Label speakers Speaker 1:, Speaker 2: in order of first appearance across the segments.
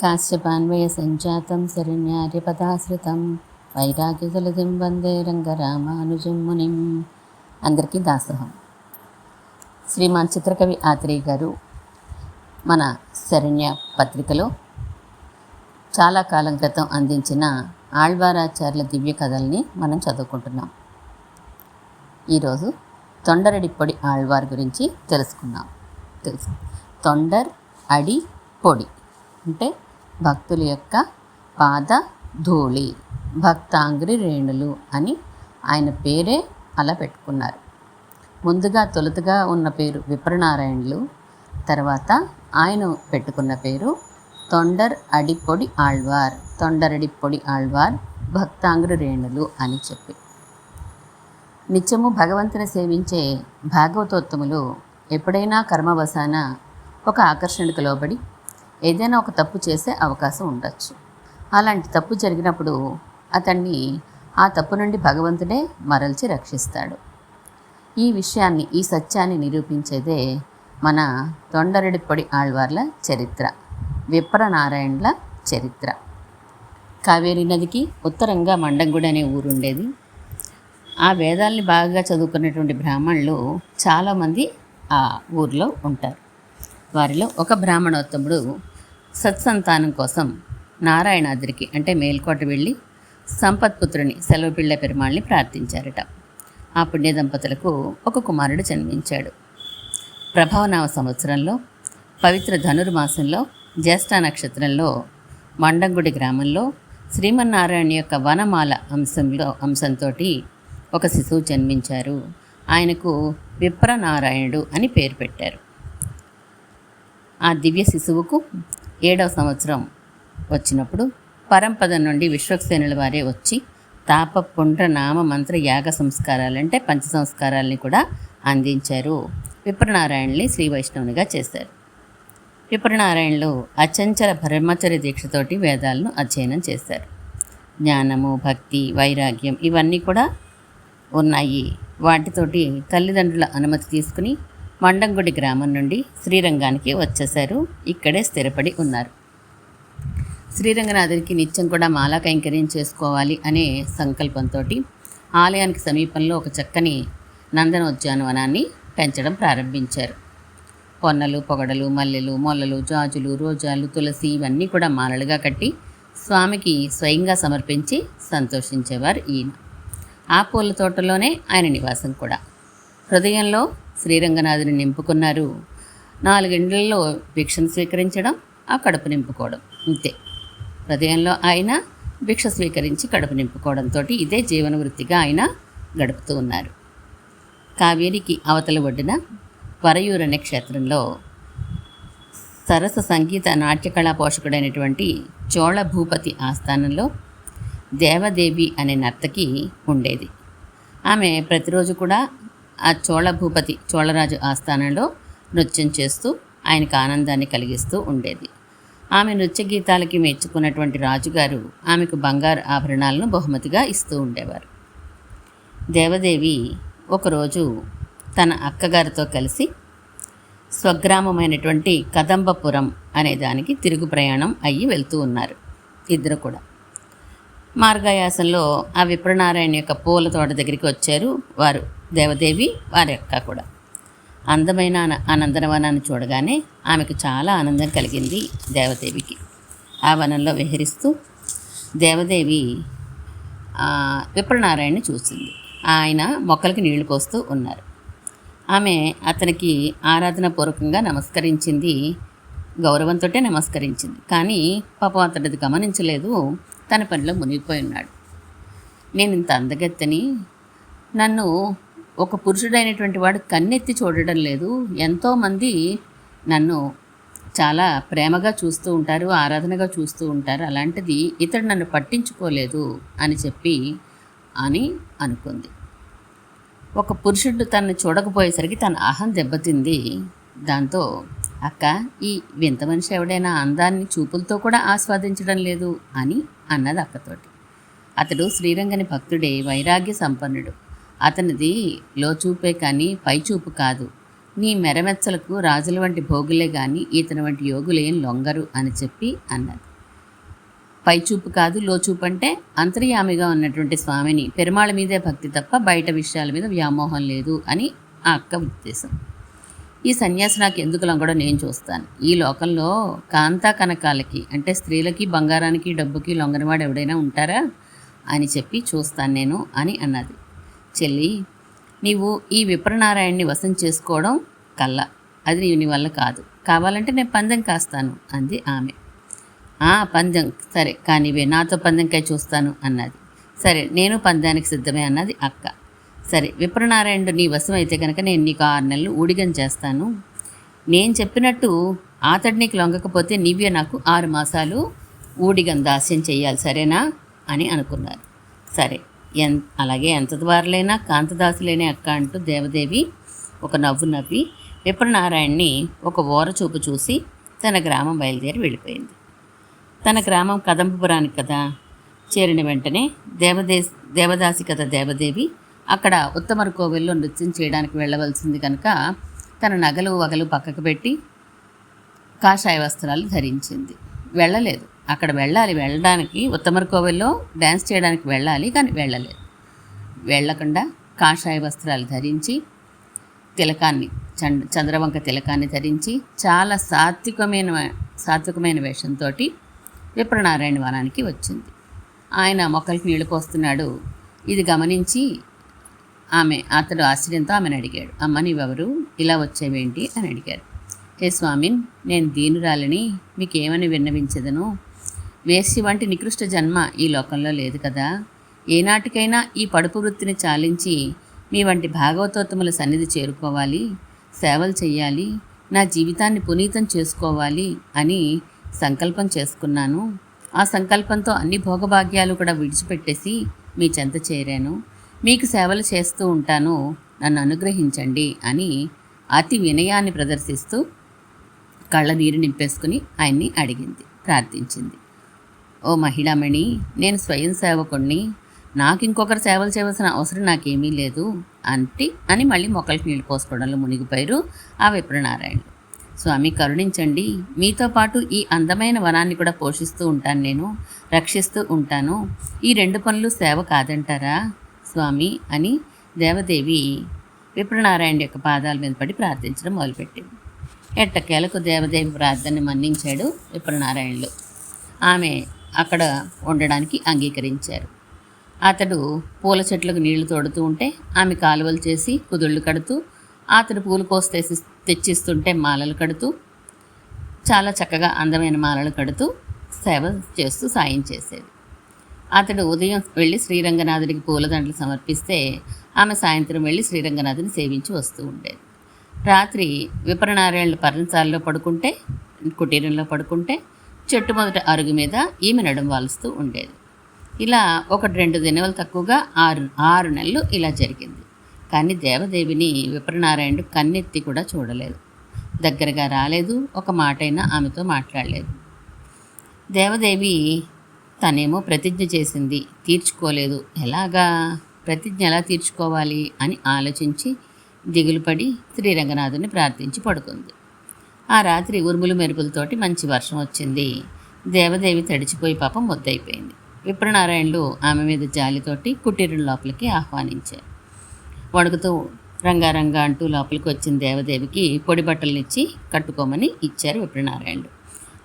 Speaker 1: కాశ్యపాన్వయ సంజాతం శరణ్యార్యపదాశ్రితం వైరాగ్యజలదిం వందే రంగరామానుజం మునిం అందరికీ దాసోహం. శ్రీమాన్ చిత్రకవి ఆత్రేయ గారు మన శరణ్య పత్రికలో చాలా కాలం క్రితం అందించిన ఆళ్వారాచార్యుల దివ్య కథల్ని మనం చదువుకుంటున్నాం. ఈరోజు తొండరడిప్పొడి ఆళ్వార్ గురించి తెలుసుకున్నాం తెలుసు. తొండర్ అడి పొడి అంటే భక్తుల యొక్క పాద ధూళి భక్తాంగ్రి రేణులు అని ఆయన పేరే అలా పెట్టుకున్నారు. ముందుగా తొలుతగా ఉన్న పేరు విప్రనారాయణులు తర్వాత ఆయన పెట్టుకున్న పేరు తొండర్ అడిపొడి ఆళ్వార్ తొండరడిపొడి ఆళ్వార్ భక్తాంగ్రి రేణులు అని చెప్పి. నిత్యము భగవంతుని సేవించే భాగవతోత్తములు ఎప్పుడైనా కర్మవశాన ఒక ఆకర్షణకు లోబడి ఏదైనా ఒక తప్పు చేసే అవకాశం ఉండొచ్చు. అలాంటి తప్పు జరిగినప్పుడు అతన్ని ఆ తప్పు నుండి భగవంతుడే మరల్చి రక్షిస్తాడు. ఈ విషయాన్ని ఈ సత్యాన్ని నిరూపించేదే మన తొండరెడిపొడి ఆళ్వార్ల చరిత్ర విప్రనారాయణుల చరిత్ర. కావేరీ నదికి ఉత్తరంగా మండంగుడి అనే ఊరు ఉండేది ఆ వేదాల్ని బాగా చదువుకున్నటువంటి బ్రాహ్మణులు చాలామంది ఆ ఊర్లో ఉంటారు. వారిలో ఒక బ్రాహ్మణోత్తముడు సత్సంతానం కోసం నారాయణాద్రికి అంటే మేల్కోట వెళ్ళి సంపత్పుత్రుని సెలవుపిళ్ళ పెరుమాళ్ళని ప్రార్థించారట. ఆ పుణ్య దంపతులకు ఒక కుమారుడు జన్మించాడు. ప్రభావనామ సంవత్సరంలో పవిత్ర ధనుర్మాసంలో జ్యేష్ఠ నక్షత్రంలో మండంగుడి గ్రామంలో శ్రీమన్నారాయణ యొక్క వనమాల అంశంలో అంశంతో ఒక శిశువు జన్మించారు. ఆయనకు విప్రనారాయణుడు అని పేరు పెట్టారు. ఆ దివ్య శిశువుకు ఏడవ సంవత్సరం వచ్చినప్పుడు పరంపద నుండి విశ్వక్సేనుల వారే వచ్చి తాప పుండ్ర నామ మంత్ర యాగ సంస్కారాలంటే పంచ సంస్కారాలని కూడా అందించారు. విప్రనారాయణుని శ్రీ వైష్ణవునిగా చేశారు. విప్రనారాయణులు అచంచల బ్రహ్మచర్య దీక్షతోటి వేదాలను అధ్యయనం చేశారు. జ్ఞానము భక్తి వైరాగ్యం ఇవన్నీ కూడా ఉన్నాయి. వాటితోటి తల్లిదండ్రుల అనుమతి తీసుకుని మండంగుడి గ్రామం నుండి శ్రీరంగానికి వచ్చేశారు. ఇక్కడే స్థిరపడి ఉన్నారు. శ్రీరంగనాథునికి నిత్యం కూడా మాలా కైంకర్యం చేసుకోవాలి అనే సంకల్పంతో ఆలయానికి సమీపంలో ఒక చక్కని నందనోద్యానవనాన్ని పెంచడం ప్రారంభించారు. పొన్నలు పొగడలు మల్లెలు మొల్లలు జాజులు రోజాలు తులసి ఇవన్నీ కూడా మాలలుగా కట్టి స్వామికి స్వయంగా సమర్పించి సంతోషించేవారు ఈయన. ఆ పూల తోటలోనే ఆయన నివాసం కూడా. హృదయంలో శ్రీరంగనాథుని నింపుకున్నారు. నాలుగిండ్లలో భిక్షను స్వీకరించడం ఆ కడుపు నింపుకోవడం. అంతే హృదయంలో ఆయన భిక్ష స్వీకరించి కడుపు నింపుకోవడంతో ఇదే జీవన వృత్తిగా ఆయన గడుపుతూ ఉన్నారు. కావేరికి అవతల ఒడ్డున వరయూర్ అనే క్షేత్రంలో సరస సంగీత నాట్యకళా పోషకుడైనటువంటి చోళ భూపతి ఆస్థానంలో దేవదేవి అనే నర్తకి ఉండేది. ఆమె ప్రతిరోజు కూడా ఆ చోళ భూపతి చోళరాజు ఆస్థానంలో నృత్యం చేస్తూ ఆయనకు ఆనందాన్ని కలిగిస్తూ ఉండేది. ఆమె నృత్య గీతాలకి మెచ్చుకున్నటువంటి రాజుగారు ఆమెకు బంగారు ఆభరణాలను బహుమతిగా ఇస్తూ ఉండేవారు. దేవదేవి ఒకరోజు తన అక్కగారితో కలిసి స్వగ్రామమైనటువంటి కదంబపురం అనే దానికి తిరుగు ప్రయాణం అయ్యి వెళ్తూ ఉన్నారు ఇద్దరు కూడా. మార్గాయాసంలో ఆ విప్రనారాయణ యొక్క పూల తోట దగ్గరికి వచ్చారు వారు. దేవదేవి వారి అక్క కూడా. అందమైన ఆన- వనాన్ని చూడగానే ఆమెకు చాలా ఆనందం కలిగింది దేవదేవికి. ఆ వనంలో విహరిస్తూ దేవదేవి విప్రనారాయణని చూసింది. ఆయన మొక్కలకి నీళ్ళు పోస్తూ ఉన్నారు. ఆమె అతనికి ఆరాధన పూర్వకంగా నమస్కరించింది గౌరవంతో నమస్కరించింది. కానీ పాపం అతడిది గమనించలేదు తన పనిలో మునిగిపోయి ఉన్నాడు. నేను ఇంత అందగత్తెని? నన్ను ఒక పురుషుడైనటువంటి వాడు కన్నెత్తి చూడడం లేదు. ఎంతోమంది నన్ను చాలా ప్రేమగా చూస్తూ ఉంటారు ఆరాధనగా చూస్తూ ఉంటారు. అలాంటిది ఇతడు నన్ను పట్టించుకోలేదు అని చెప్పి అని అనుకుంది. ఒక పురుషుడు తను చూడకపోయేసరికి తన అహం దెబ్బతింది. దాంతో అక్క ఈ వింత మనిషి ఎవడైనా అందాన్ని చూపులతో కూడా ఆస్వాదించడం లేదు అని అన్నది అక్కతోటి. అతడు శ్రీరంగని భక్తుడే వైరాగ్య సంపన్నుడు. అతనిది లోచూపే కానీ పైచూపు కాదు. నీ మెరమెచ్చలకు రాజుల వంటి భోగులే కానీ ఇతని వంటి యోగులేం లొంగరు అని చెప్పి అన్నది. పైచూపు కాదు లోచూపు అంటే అంతర్యామిగా ఉన్నటువంటి స్వామిని. పెరుమాళ మీదే భక్తి తప్ప బయట విషయాల మీద వ్యామోహం లేదు అని ఆ అక్క ఉద్దేశం. ఈ సన్యాసి నాకు ఎందుకు లొంగడం నేను చూస్తాను. ఈ లోకంలో కాంతా కనకాలకి అంటే స్త్రీలకి బంగారానికి డబ్బుకి లొంగనివాడు ఎవడైనా ఉంటారా? అని చెప్పి చూస్తాను నేను అని అన్నది. చెల్లి నీవు ఈ విప్రనారాయణ్ణి వశం చేసుకోవడం కల్లా. అది నీ వల్ల కాదు. కావాలంటే నేను పందెం కాస్తాను అంది ఆమె. "ఆ, పందెం. సరే కానివే నాతో పందెంకాయ చూస్తాను అన్నది. సరే నేను పందానికి సిద్ధమే అన్నది అక్క. సరే విప్రనారాయణుడు నీ వశం అయితే కనుక నేను నీకు ఆరు నెలలు ఊడిగం చేస్తాను. నేను చెప్పినట్టు ఆతడి నీకు లొంగకపోతే నీవే నాకు ఆరు మాసాలు ఊడిగం దాస్యం చేయాలి సరేనా? అని అనుకున్నారు. సరే ఎన్ అలాగే ఎంత ద్వారలైనా కాంతదాసులేనే అక్క అంటూ దేవదేవి ఒక నవ్వు నవ్వి విప్రనారాయణ్ణి ఒక ఓర చూపు చూసి తన గ్రామం బయలుదేరి వెళ్ళిపోయింది. తన గ్రామం కదంబపురానికి కదా చేరిన వెంటనే దేవదే దేవదాసి కథ దేవదేవి అక్కడ ఉత్తమర కోవిల్లో నృత్యం చేయడానికి వెళ్ళవలసింది కనుక తన నగలు వగలు పక్కకు పెట్టి కాషాయ వస్త్రాలు ధరించింది. వెళ్ళలేదు. అక్కడ వెళ్ళాలి. వెళ్ళడానికి ఉత్తమర్ కోవిల్లో డ్యాన్స్ చేయడానికి వెళ్ళాలి కానీ వెళ్ళలేదు. వెళ్ళకుండా కాషాయ వస్త్రాలు ధరించి తిలకాన్ని చంద్ర చంద్రవంక తిలకాన్ని ధరించి చాలా సాత్వికమైన సాత్వికమైన వేషంతో విప్రనారాయణ వనానికి వచ్చింది. ఆయన మొక్కలకి నీళ్ళు పోస్తున్నాడు. ఇది గమనించి ఆమె అతడు ఆశ్చర్యంతో ఆమెను అడిగాడు. అమ్మ నీవెవరు? ఇలా వచ్చేవేంటి? అని అడిగారు హే స్వామిన్ నేను దీనురాలని మీకేమని విన్నవించదను? వేశ్య వంటి నికృష్ట జన్మ ఈ లోకంలో లేదు కదా. ఏనాటికైనా ఈ పడుపు వృత్తిని చాలించి మీ వంటి భాగవతోత్తముల సన్నిధి చేరుకోవాలి సేవలు చేయాలి నా జీవితాన్ని పునీతం చేసుకోవాలి అని సంకల్పం చేసుకున్నాను. ఆ సంకల్పంతో అన్ని భోగభాగ్యాలు కూడా విడిచిపెట్టేసి మీ చెంత చేరాను. మీకు సేవలు చేస్తూ ఉంటాను నన్ను అనుగ్రహించండి అని అతి వినయాన్ని ప్రదర్శిస్తూ కళ్ళ నీరు నింపేసుకుని ఆయన్ని అడిగింది ప్రార్థించింది. ఓ మహిళామణి నేను స్వయం సేవకుణ్ణి. నాకు ఇంకొకరు సేవలు చేయవలసిన అవసరం నాకేమీ లేదు అంటి అని మళ్ళీ మొక్కలకి నీళ్ళు పోసుకోవడంలో మునిగిపోయారు ఆ విప్రనారాయణ స్వామి కరుణించండి. మీతో పాటు ఈ అందమైన వనాన్ని కూడా పోషిస్తూ ఉంటాను నేను రక్షిస్తూ ఉంటాను. ఈ రెండు పనులు సేవ కాదంటారా? స్వామి అని దేవదేవి విప్రనారాయణ యొక్క పాదాల మీద పడి ప్రార్థించడం మొదలుపెట్టింది. ఎట్టకేలకు దేవదేవి ప్రార్థన మన్నించాడు విప్రనారాయణులు ఆమె అక్కడ ఉండడానికి అంగీకరించారు. అతడు పూల చెట్లకు నీళ్ళు తోడుతూ ఉంటే ఆమె కాలువలు చేసి కుదుళ్ళు కడుతూ అతడు పూలు కోసి తెసి తెచ్చిస్తుంటే మాలలు కడుతూ చాలా చక్కగా అందమైన మాలలు కడుతూ సేవ చేస్తూ సాయం చేసేది. అతడు ఉదయం వెళ్ళి శ్రీరంగనాథుడికి పూలదండలు సమర్పిస్తే ఆమె సాయంత్రం వెళ్ళి శ్రీరంగనాథుని సేవించి వస్తూ ఉండేది. రాత్రి విప్రనారాయణులు పర్ణశాలలో పడుకుంటే కుటీరంలో పడుకుంటే చెట్టు మొదట అరుగు మీద ఈమె నడుం వాలుస్తూ ఉండేది. ఇలా ఒకటి రెండు దినవలు తక్కువగా ఆరు ఆరు నెలలు ఇలా జరిగింది. కానీ దేవదేవిని విప్రనారాయణుడు కన్నెత్తి కూడా చూడలేదు. దగ్గరగా రాలేదు ఒక మాటైనా ఆమెతో మాట్లాడలేదు. దేవదేవి తనేమో ప్రతిజ్ఞ చేసింది తీర్చుకోలేదు. ఎలాగా? ప్రతిజ్ఞ ఎలా తీర్చుకోవాలి అని ఆలోచించి దిగులుపడి శ్రీరంగనాథుని ప్రార్థించి పడుకుంది. ఆ రాత్రి ఉరుములు మెరుపులతోటి మంచి వర్షం వచ్చింది. దేవదేవి తడిచిపోయి పాపం ముద్దయిపోయింది. విప్రనారాయణులు ఆమె మీద జాలితోటి కుటీరం లోపలికి ఆహ్వానించారు. వణుకుతూ రంగారంగా అంటూ లోపలికి వచ్చిన దేవదేవికి పొడి బట్టలనిచ్చి కట్టుకోమని ఇచ్చారు విప్రనారాయణుడు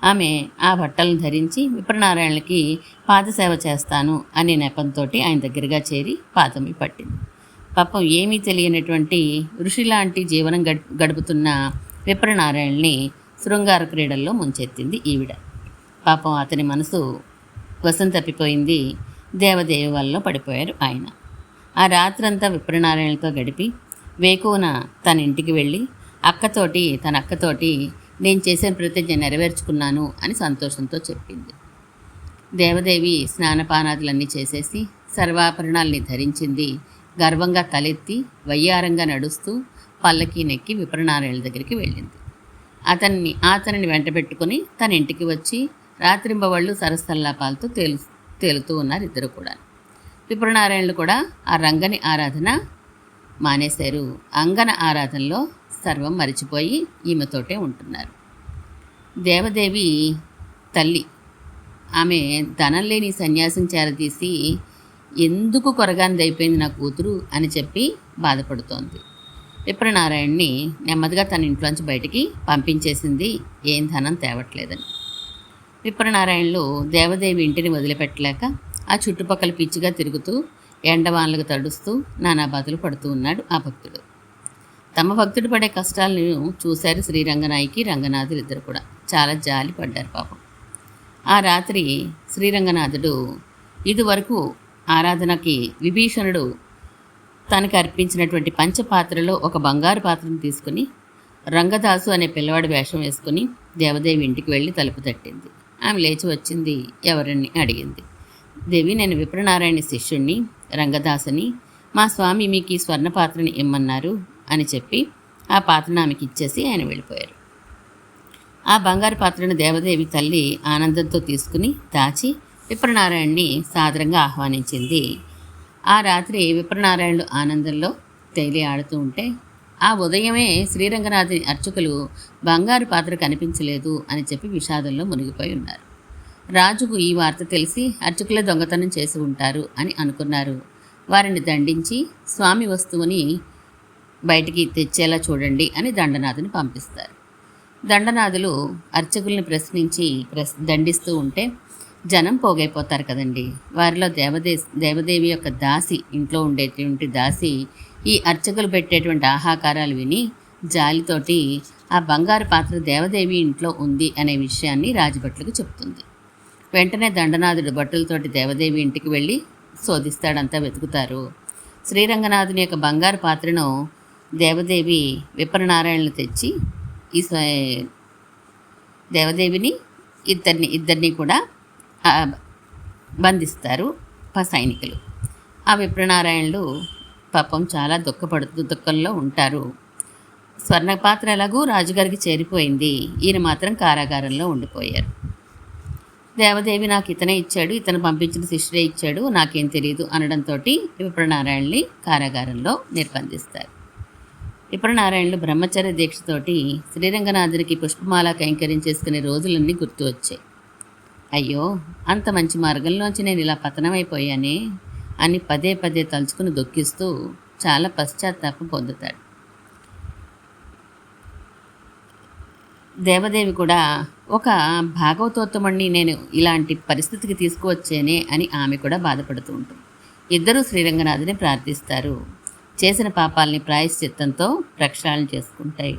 Speaker 1: ఆమె ఆ బట్టలను ధరించి విప్రనారాయణులకి పాదసేవ చేస్తాను అనే నెపంతో ఆయన దగ్గరగా చేరి పాదమి పట్టింది. పాపం ఏమీ తెలియనటువంటి ఋషి లాంటి జీవనం గడుపుతున్న విప్రనారాయణని శృంగార క్రీడల్లో ముంచెత్తింది ఈవిడ. పాపం అతని మనసు వసం తప్పిపోయింది. దేవదేవి వల్ల పడిపోయారు ఆయన. ఆ రాత్రంతా విప్రనారాయణతో గడిపి వేకువన తన ఇంటికి వెళ్ళి అక్కతోటి తన అక్కతోటి నేను చేసిన ప్రతిజ్ఞ నెరవేర్చుకున్నాను అని సంతోషంతో చెప్పింది. దేవదేవి స్నానపానాదులన్నీ చేసేసి సర్వాభరణాల్ని ధరించింది గర్వంగా తలెత్తి వయ్యారంగా నడుస్తూ పల్లకి నెక్కి విప్రనారాయణ దగ్గరికి వెళ్ళింది. అతన్ని అతనిని వెంట పెట్టుకుని తన ఇంటికి వచ్చి రాత్రింబవళ్ళు సరసల్లాపాలతో తేలు తేలుతూ ఉన్నారు ఇద్దరు కూడా విప్రనారాయణలు కూడా ఆ రంగని ఆరాధన మానేశారు. అంగన ఆరాధనలో సర్వం మరిచిపోయి ఈమెతోటే ఉంటున్నారు. దేవదేవి తల్లి. ఆమె ధనం లేని సన్యాసం చేరదీసి ఎందుకు కొరగానిదైపోయింది నా కూతురు? అని చెప్పి బాధపడుతోంది. విప్రనారాయణ్ణి నెమ్మదిగా తన ఇంట్లోంచి బయటికి పంపించేసింది ఏం ధనం తేవట్లేదని. విప్రనారాయణులు దేవదేవి ఇంటిని వదిలిపెట్టలేక ఆ చుట్టుపక్కల పిచ్చిగా తిరుగుతూ ఎండవాన్లకు తడుస్తూ నానా బాధలు పడుతూ ఉన్నాడు ఆ భక్తుడు. తమ భక్తుడు పడే కష్టాలను చూశారు శ్రీరంగనాయకి రంగనాథులు ఇద్దరు కూడా. చాలా జాలి పడ్డారు పాపం. ఆ రాత్రి శ్రీరంగనాథుడు ఇదివరకు ఆరాధనకి విభీషణుడు తనకి అర్పించినటువంటి పంచపాత్రలో ఒక బంగారు పాత్రను తీసుకుని రంగదాసు అనే పిల్లవాడి వేషం వేసుకుని దేవదేవి ఇంటికి వెళ్ళి తలుపు తట్టింది. ఆమె లేచి వచ్చింది ఎవరిని అడిగింది. దేవి నేను విప్రనారాయణ శిష్యుణ్ణి రంగదాసుని. మా స్వామి మీకు ఈ స్వర్ణ పాత్రని ఇమ్మన్నారు అని చెప్పి ఆ పాత్రను ఆమెకి ఇచ్చేసి ఆయన వెళ్ళిపోయారు. ఆ బంగారు పాత్రను దేవదేవి తల్లి ఆనందంతో తీసుకుని దాచి విప్రనారాయణ్ణి సాదరంగా ఆహ్వానించింది. ఆ రాత్రి విప్రనారాయణుడు ఆనందంలో తేలి ఆడుతూ ఉంటే ఆ ఉదయమే శ్రీరంగనాథి అర్చకులు బంగారు పాత్ర కనిపించలేదు అని చెప్పి విషాదంలో మునిగిపోయి ఉన్నారు. రాజుకు ఈ వార్త తెలిసి అర్చకులే దొంగతనం చేసి ఉంటారు అని అనుకున్నారు. వారిని దండించి స్వామి వస్తువుని బయటికి తెచ్చేలా చూడండి అని దండనాథుని పంపిస్తారు. దండనాథులు అర్చకుల్ని ప్రశ్నించి ప్రస్ దండిస్తూ ఉంటే జనం పోగైపోతారు కదండి. వారిలో దేవదే దేవదేవి యొక్క దాసి ఇంట్లో ఉండేటువంటి దాసి ఈ అర్చకులు పెట్టేటువంటి ఆహాకారాలు విని జాలితోటి ఆ బంగారు పాత్ర దేవదేవి ఇంట్లో ఉంది అనే విషయాన్ని రాజభట్లకు చెప్తుంది. వెంటనే దండనాథుడు బట్టలతోటి దేవదేవి ఇంటికి వెళ్ళి శోధిస్తాడంతా వెతుకుతారు. శ్రీరంగనాథుని యొక్క బంగారు పాత్రను దేవదేవి విప్రనారాయణలు తెచ్చి ఈ దేవదేవిని ఇద్దరిని ఇద్దరిని కూడా బంధిస్తారు ప సైనికులు. ఆ విప్రనారాయణులు పాపం చాలా దుఃఖపడుతూ దుఃఖంలో ఉంటారు. స్వర్ణపాత్ర ఎలాగూ రాజుగారికి చేరిపోయింది. ఈయన మాత్రం కారాగారంలో ఉండిపోయారు. దేవదేవి నాకు ఇతనే ఇచ్చాడు ఇతను పంపించిన శిష్యుడే ఇచ్చాడు నాకేం తెలియదు అనడంతో విప్రనారాయణని కారాగారంలో నిర్బంధిస్తారు. విప్రనారాయణులు బ్రహ్మచర్య దీక్షతోటి శ్రీరంగనాథుడికి పుష్పమాల కైంకర్యం చేసుకునే రోజులన్నీ గుర్తు వచ్చాయి. అయ్యో అంత మంచి మార్గంలోంచి నేను ఇలా పతనమైపోయానే? అని పదే పదే తలుచుకుని దుఃఖిస్తూ చాలా పశ్చాత్తాపం పొందుతాడు. దేవదేవి కూడా ఒక భాగవతోత్తముణ్ణి నేను ఇలాంటి పరిస్థితికి తీసుకువచ్చేనే? అని ఆమె కూడా బాధపడుతూ ఉంటుంది. ఇద్దరూ శ్రీరంగనాథుని ప్రార్థిస్తారు. చేసిన పాపాలని ప్రాయశ్చిత్తంతో ప్రక్షాళన చేసుకుంటాయి.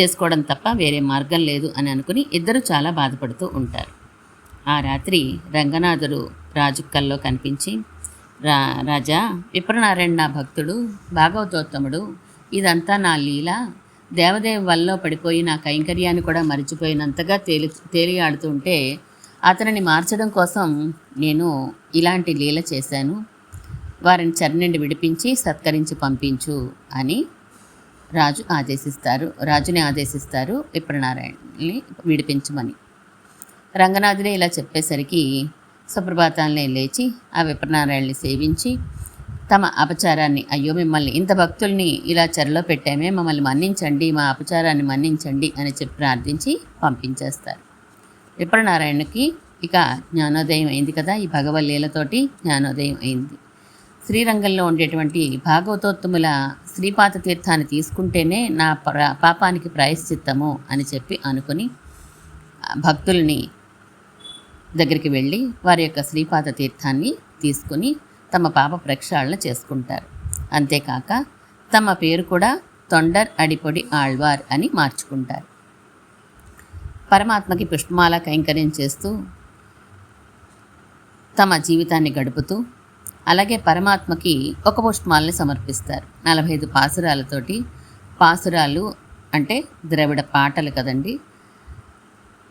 Speaker 1: చేసుకోవడం తప్ప వేరే మార్గం లేదు అని అనుకుని ఇద్దరు చాలా బాధపడుతూ ఉంటారు. ఆ రాత్రి రంగనాథుడు రాజు కల్లో కనిపించి రా రాజా విప్రనారాయణ నా భక్తుడు భాగవతోత్తముడు ఇదంతా నా లీల. దేవదేవి వల్ల పడిపోయి నా కైంకర్యాన్ని కూడా మరిచిపోయినంతగా తేలి తేలియాడుతుంటే అతనిని మార్చడం కోసం నేను ఇలాంటి లీల చేశాను. వారిని చెర విడిపించి సత్కరించి పంపించు అని రాజు ఆదేశిస్తారు రాజుని ఆదేశిస్తారు విప్రనారాయణని విడిపించమని. రంగనాథుడే ఇలా చెప్పేసరికి సుప్రభాతాలనే లేచి ఆ విప్రనారాయణని సేవించి తమ అపచారాన్ని అయ్యో మిమ్మల్ని ఇంత భక్తుల్ని ఇలా చెరలో పెట్టామే మమ్మల్ని మన్నించండి మా అపచారాన్ని మన్నించండి అని చెప్పి ప్రార్థించి పంపించేస్తారు. విప్రనారాయణకి ఇక జ్ఞానోదయం అయింది కదా ఈ భగవల్లీలతోటి జ్ఞానోదయం అయింది. శ్రీరంగంలో ఉండేటువంటి భాగవతోత్తముల శ్రీపాత తీర్థాన్ని తీసుకుంటేనే నా పాపానికి ప్రాయశ్చిత్తము అని చెప్పి అనుకుని భక్తుల్ని దగ్గరికి వెళ్ళి వారి యొక్క శ్రీపాద తీర్థాన్ని తీసుకుని తమ పాప ప్రక్షాళన చేసుకుంటారు. అంతేకాక తమ పేరు కూడా తొండర్ అడిపొడి ఆళ్వార్ అని మార్చుకుంటారు. పరమాత్మకి పుష్పమాల కైంకర్యం చేస్తూ తమ జీవితాన్ని గడుపుతూ అలాగే పరమాత్మకి ఒక పుష్పమాలని సమర్పిస్తారు. నలభై ఐదు పాసురాలతోటి పాసురాలు అంటే ద్రవిడ పాటలు కదండి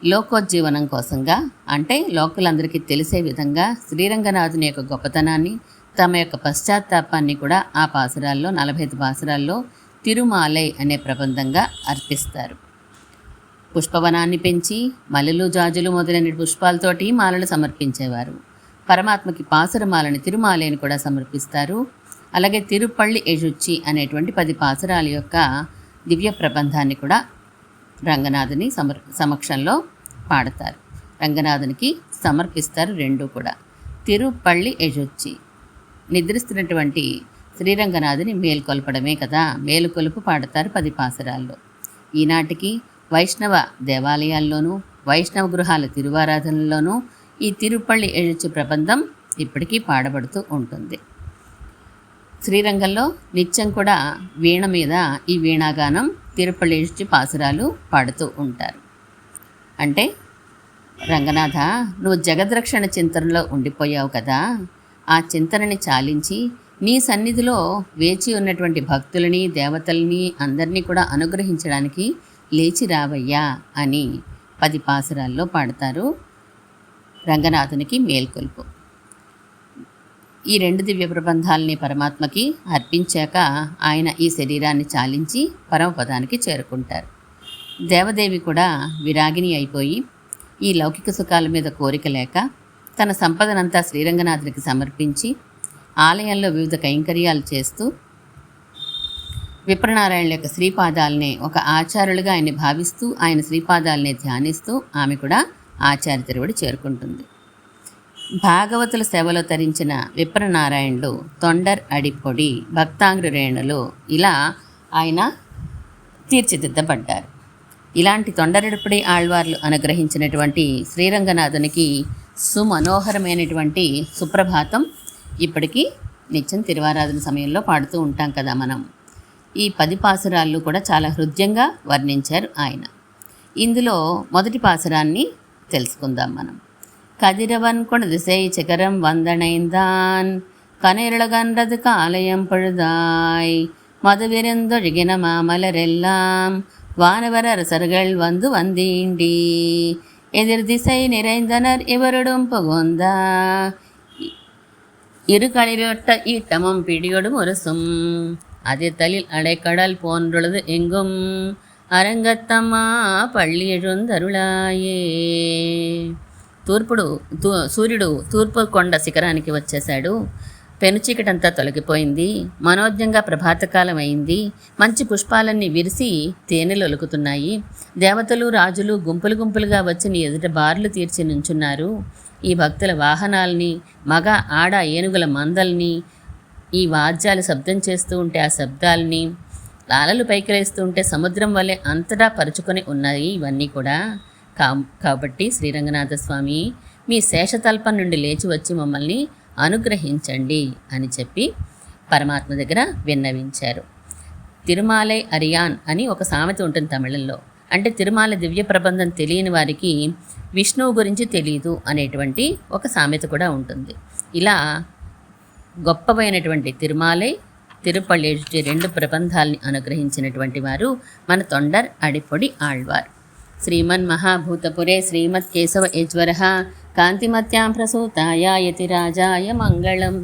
Speaker 1: లోకోజ్జీవనం కోసంగా అంటే లోకలందరికీ తెలిసే విధంగా శ్రీరంగనాథుని యొక్క గొప్పతనాన్ని తమ యొక్క పశ్చాత్తాపాన్ని కూడా ఆ పాసురాల్లో నలభై ఐదు పాసురాల్లో తిరుమాలై అనే ప్రబంధంగా అర్పిస్తారు. పుష్పవనాన్ని పెంచి మల్లెలు జాజులు మొదలైన పుష్పాలతోటి మాలలు సమర్పించేవారు. పరమాత్మకి పాసురమాలని తిరుమాలని కూడా సమర్పిస్తారు. అలాగే తిరుపల్లి ఎజుచ్చి అనేటువంటి పది పాసురాల యొక్క దివ్య ప్రబంధాన్ని కూడా రంగనాథుని సమర్ సమక్షంలో పాడతారు. రంగనాథునికి సమర్పిస్తారు రెండు కూడా. తిరుపల్లి ఎజొచ్చి నిద్రిస్తున్నటువంటి శ్రీరంగనాథుని మేల్కొల్పడమే కదా. మేలుకొలుపు పాడతారు పది పాసరాల్లో. ఈనాటికి వైష్ణవ దేవాలయాల్లోనూ వైష్ణవ గృహాల తిరువారాధనలోనూ ఈ తిరుపల్లి ఎజొచ్చి ప్రబంధం ఇప్పటికీ పాడబడుతూ ఉంటుంది. శ్రీరంగంలో నిత్యం కూడా వీణ మీద ఈ వీణాగానం తిరుపళ్ళి పాసురాలు పాడుతూ ఉంటారు. అంటే రంగనాథ నువ్వు జగద్రక్షణ చింతనలో ఉండిపోయావు కదా. ఆ చింతనని చాలించి నీ సన్నిధిలో వేచి ఉన్నటువంటి భక్తులని దేవతల్ని అందరినీ కూడా అనుగ్రహించడానికి లేచి రావయ్యా అని పది పాసురాల్లో పాడతారు రంగనాథునికి మేల్కొల్పు. ఈ రెండు దివ్య ప్రబంధాలని పరమాత్మకి అర్పించాక ఆయన ఈ శరీరాన్ని చాలించి పరమపదానికి చేరుకుంటారు. దేవదేవి కూడా విరాగిని అయిపోయి ఈ లౌకిక సుఖాల మీద కోరిక లేక తన సంపదనంతా శ్రీరంగనాథునికి సమర్పించి ఆలయంలో వివిధ కైంకర్యాలు చేస్తూ విప్రనారాయణ యొక్క శ్రీపాదాలనే ఒక ఆచారులుగా ఆయన్ని భావిస్తూ ఆయన శ్రీపాదాలనే ధ్యానిస్తూ ఆమె కూడా ఆచార్య తెరువుడు చేరుకుంటుంది. భాగవతుల సేవలో తరించిన విప్రనారాయణుడు తొండర్ అడిపొడి భక్తాంగ్రి రేణులు ఇలా ఆయన తీర్చిదిద్దబడ్డారు. ఇలాంటి తొండరడిపొడి ఆళ్వార్లు అనుగ్రహించినటువంటి శ్రీరంగనాథునికి సుమనోహరమైనటువంటి సుప్రభాతం ఇప్పటికీ నిత్యం తిరువారాధన సమయంలో పాడుతూ ఉంటాం కదా మనం. ఈ పది పాసురాళ్ళు కూడా చాలా హృదయంగా వర్ణించారు ఆయన. ఇందులో మొదటి పాసురాన్ని తెలుసుకుందాం మనం. கதிரவன் கொணதிசை சிகரம் வந்தணைந்தான். கனிரழகன்றது காலயம் பழுதாய். மதுவிருந்தொழுகின மாமலரெல்லாம் வானவர் அரசர்கள் வந்து வந்தீண்டி. எதிர் திசை நிறைந்தனர் இவரிடம் புகுந்தா. இரு களிரொட்ட ஈட்டமும் பிடியோடும் உரசும். அதிர்த்தலில் அடைக்கடல் போன்றுள்ளது எங்கும் அரங்கத்தம்மா பள்ளி எழுந்தருளாயே. తూర్పుడు తూ సూర్యుడు తూర్పు కొండ శిఖరానికి వచ్చేశాడు. పెనుచీకటంతా తొలగిపోయింది. మనోజ్ఞంగా ప్రభాతకాలం అయింది మంచి పుష్పాలన్నీ విరిసి తేనెలు ఒలుకుతున్నాయి. దేవతలు రాజులు గుంపులు గుంపులుగా వచ్చి నీ ఎదుట బార్లు తీర్చి నుంచున్నారు. ఈ భక్తుల వాహనాల్ని మగ ఆడ ఏనుగుల మందల్ని ఈ వాద్యాలు శబ్దం చేస్తూ ఉంటే ఆ శబ్దాల్ని లాలలు పైకిలేస్తూ ఉంటే సముద్రం వల్లే అంతటా పరుచుకొని ఉన్నాయి ఇవన్నీ కూడా. కా కాబట్టి శ్రీరంగనాథ స్వామి మీ శేషతల్పం నుండి లేచి వచ్చి మమ్మల్ని అనుగ్రహించండి అని చెప్పి పరమాత్మ దగ్గర విన్నవించారు. తిరుమాలై అరియాన్ అని ఒక సామెత ఉంటుంది తమిళంలో. అంటే తిరుమాల దివ్య ప్రబంధం తెలియని వారికి విష్ణువు గురించి తెలియదు అనేటువంటి ఒక సామెత కూడా ఉంటుంది. ఇలా గొప్పవైనటువంటి తిరుమాలై తిరుపల్లి రెండు ప్రబంధాల్ని అనుగ్రహించినటువంటి వారు మన తొండర్ అడిపొడి ఆళ్వారు. श्रीमन्महाभूतपुरे श्रीमत्केशव यज्वरः कान्तिमत्यां प्रसूताय यतिराजाय मङ्गलम्